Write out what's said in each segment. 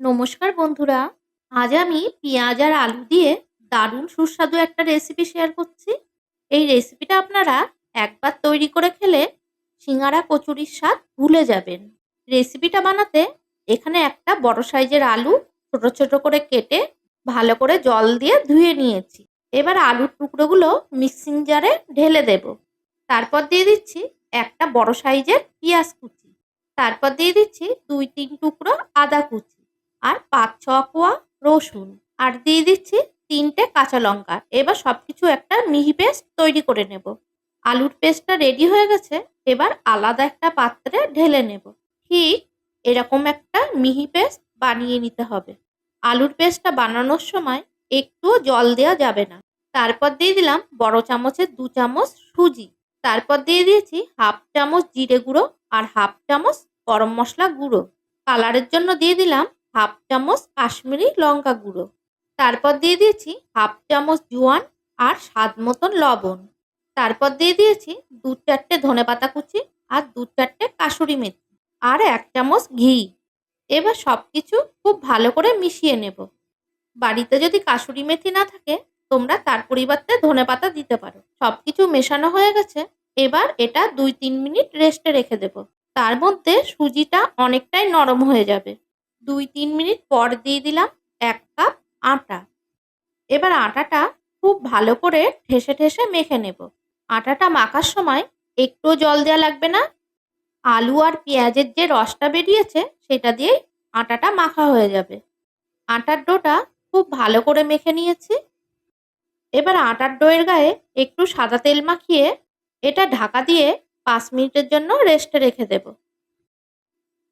নমস্কার বন্ধুরা, আজ আমি পেঁয়াজ আর আলু দিয়ে দারুণ সুস্বাদু একটা রেসিপি শেয়ার করছি। এই রেসিপিটা আপনারা একবার তৈরি করে খেলে সিঙ্গারা কচুরির স্বাদ ভুলে যাবেন। রেসিপিটা বানাতে এখানে একটা বড় সাইজের আলু ছোট ছোট করে কেটে ভালো করে জল দিয়ে ধুয়ে নিয়েছি। এবার আলুর টুকরোগুলো মিক্সিং জারে ঢেলে দেব। তারপর দিয়ে দিচ্ছি একটা বড় সাইজের পেঁয়াজ কুচি। তারপর দিয়ে দিচ্ছি দুই তিন টুকরো আদা কুচি। আর পাঁচ ছ কোয়া রসুন। আর দিয়ে দিচ্ছি তিনটে কাঁচা লঙ্কা। এবার সব কিছু একটা মিহি পেস্ট তৈরি করে নেব। আলুর পেস্টটা রেডি হয়ে গেছে, এবার আলাদা একটা পাত্রে ঢেলে নেব। ঠিক এরকম একটা মিহি পেস্ট বানিয়ে নিতে হবে। আলুর পেস্টটা বানানোর সময় একটুও জল দেওয়া যাবে না। তারপর দিয়ে দিলাম বড় চামচের দু চামচ সুজি। তারপর দিয়ে দিয়েছি হাফ চামচ জিরে গুঁড়ো আর হাফ চামচ গরম মশলা গুঁড়ো। কালারের জন্য দিয়ে দিলাম হাফ চামচ কাশ্মীরি লঙ্কা গুঁড়ো। তারপর দিয়ে দিয়েছি হাফ চামচ জোয়ান আর স্বাদ মতন লবণ। তারপর দিয়ে দিয়েছি দু চারটে ধনে পাতা কুচি আর দু চারটে কাসুরি মেথি আর এক চামচ ঘি। এবার সব কিছু খুব ভালো করে মিশিয়ে নেব। বাড়িতে যদি কাসুরি মেথি না থাকে, তোমরা তার পরিবর্তে ধনে পাতা দিতে পারো। সব কিছু মেশানো হয়ে গেছে। এবার এটা দুই তিন মিনিট রেস্টে রেখে দেব। তার মধ্যে সুজিটা অনেকটাই নরম হয়ে যাবে। দুই তিন মিনিট পর দিয়ে দিলাম এক কাপ আটা। এবার আটাটা খুব ভালো করে ঠেসে ঠেসে মেখে নেব। আটাটা মাখার সময় একটু জল দেওয়া লাগবে না। আলু আর পেঁয়াজের যে রসটা বেরিয়েছে সেটা দিয়েই আটাটা মাখা হয়ে যাবে। আটার ডোটা খুব ভালো করে মেখে নিয়েছি। এবার আটার ডোয়ের গায়ে একটু সাদা তেল মাখিয়ে এটা ঢাকা দিয়ে পাঁচ মিনিটের জন্য রেস্টে রেখে দেব।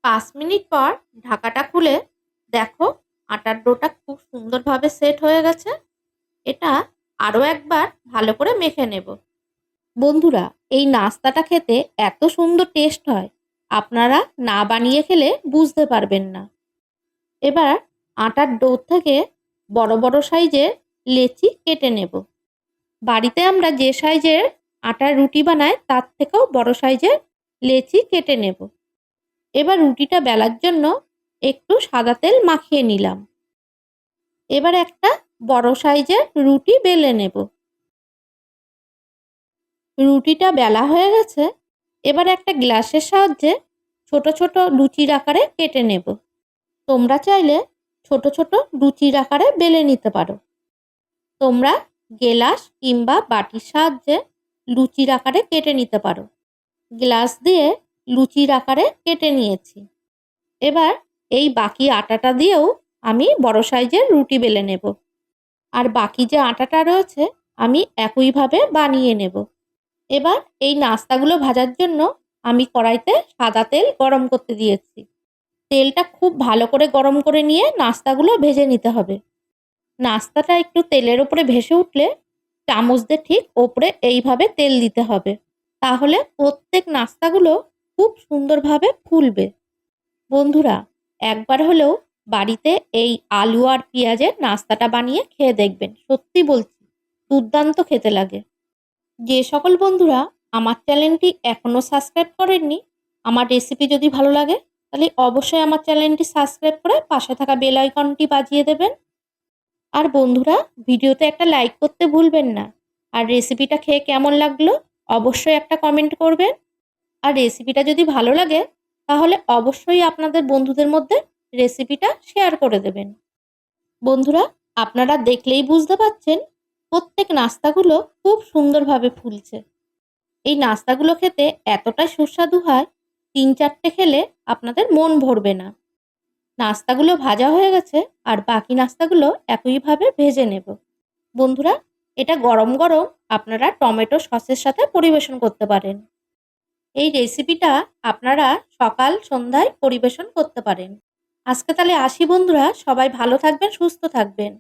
পাঁচ মিনিট পর ঢাকাটা খুলে দেখো আটার ডোটা খুব সুন্দরভাবে সেট হয়ে গেছে। এটা আরও একবার ভালো করে মেখে নেব। বন্ধুরা, এই নাস্তাটা খেতে এত সুন্দর টেস্ট হয়, আপনারা না বানিয়ে খেলে বুঝতে পারবেন না। এবার আটার ডো থেকে বড় বড় সাইজের লেচি কেটে নেব। বাড়িতে আমরা যে সাইজের আটার রুটি বানাই তার থেকেও বড় সাইজের লেচি কেটে নেব। এবার রুটিটা বেলার জন্য একটু সাদা তেল মাখিয়ে নিলাম। এবার একটা বড় সাইজের রুটি বেলে নেব। রুটিটা বেলা হয়ে গেছে, এবার একটা গ্লাসের সাহায্যে ছোট ছোট লুচির আকারে কেটে নেব। তোমরা চাইলে ছোট ছোট লুচির আকারে বেলে নিতে পারো। তোমরা গেলাস কিংবা বাটির সাহায্যে লুচির আকারে কেটে নিতে পারো। গ্লাস দিয়ে লুচির আকারে কেটে নিয়েছি। এবার এই বাকি আটাটা দিয়েও আমি বড় সাইজের রুটি বেলে নেব। আর বাকি যে আটাটা রয়েছে, আমি একইভাবে বানিয়ে নেব। এবার এই নাস্তাগুলো ভাজার জন্য আমি কড়াইতে সাদা তেল গরম করতে দিয়েছি। তেলটা খুব ভালো করে গরম করে নিয়ে নাস্তাগুলো ভেজে নিতে হবে। নাস্তাটা একটু তেলের ওপরে ভেসে উঠলে চামচ দিয়ে ঠিক ওপরে এইভাবে তেল দিতে হবে। তাহলে প্রত্যেক নাস্তাগুলো খুব সুন্দরভাবে ফুলবে। বন্ধুরা, একবার হলেও বাড়িতে এই আলু আর পেঁয়াজের নাস্তাটা বানিয়ে খেয়ে দেখবেন। সত্যি বলছি, দুর্দান্ত খেতে লাগে। যে সকল বন্ধুরা আমার চ্যানেলটি এখনও সাবস্ক্রাইব করেননি, আমার রেসিপি যদি ভালো লাগে, তাহলে অবশ্যই আমার চ্যানেলটি সাবস্ক্রাইব করে পাশে থাকা বেল আইকনটি বাজিয়ে দেবেন। আর বন্ধুরা, ভিডিওতে একটা লাইক করতে ভুলবেন না। আর রেসিপিটা খেয়ে কেমন লাগল, অবশ্যই একটা কমেন্ট করবেন। আর রেসিপিটা যদি ভালো লাগে, তাহলে অবশ্যই আপনাদের বন্ধুদের মধ্যে রেসিপিটা শেয়ার করে দেবেন। বন্ধুরা, আপনারা দেখলেই বুঝতে পাচ্ছেন প্রত্যেক নাস্তাগুলো খুব সুন্দরভাবে ফুলছে। এই নাস্তাগুলো খেতে এতটাই সুস্বাদু হয়, তিন চারটে খেলে আপনাদের মন ভরবে না। নাস্তাগুলো ভাজা হয়ে গেছে, আর বাকি নাস্তাগুলো একইভাবে ভেজে নেব। বন্ধুরা, এটা গরম গরম আপনারা টমেটো সসের সাথে পরিবেশন করতে পারেন। এই রেসিপিটা আপনারা সকাল সন্ধ্যায় পরিবেশন করতে পারেন। আজকে তাহলে আসি বন্ধুরা, সবাই ভালো থাকবেন, সুস্থ থাকবেন।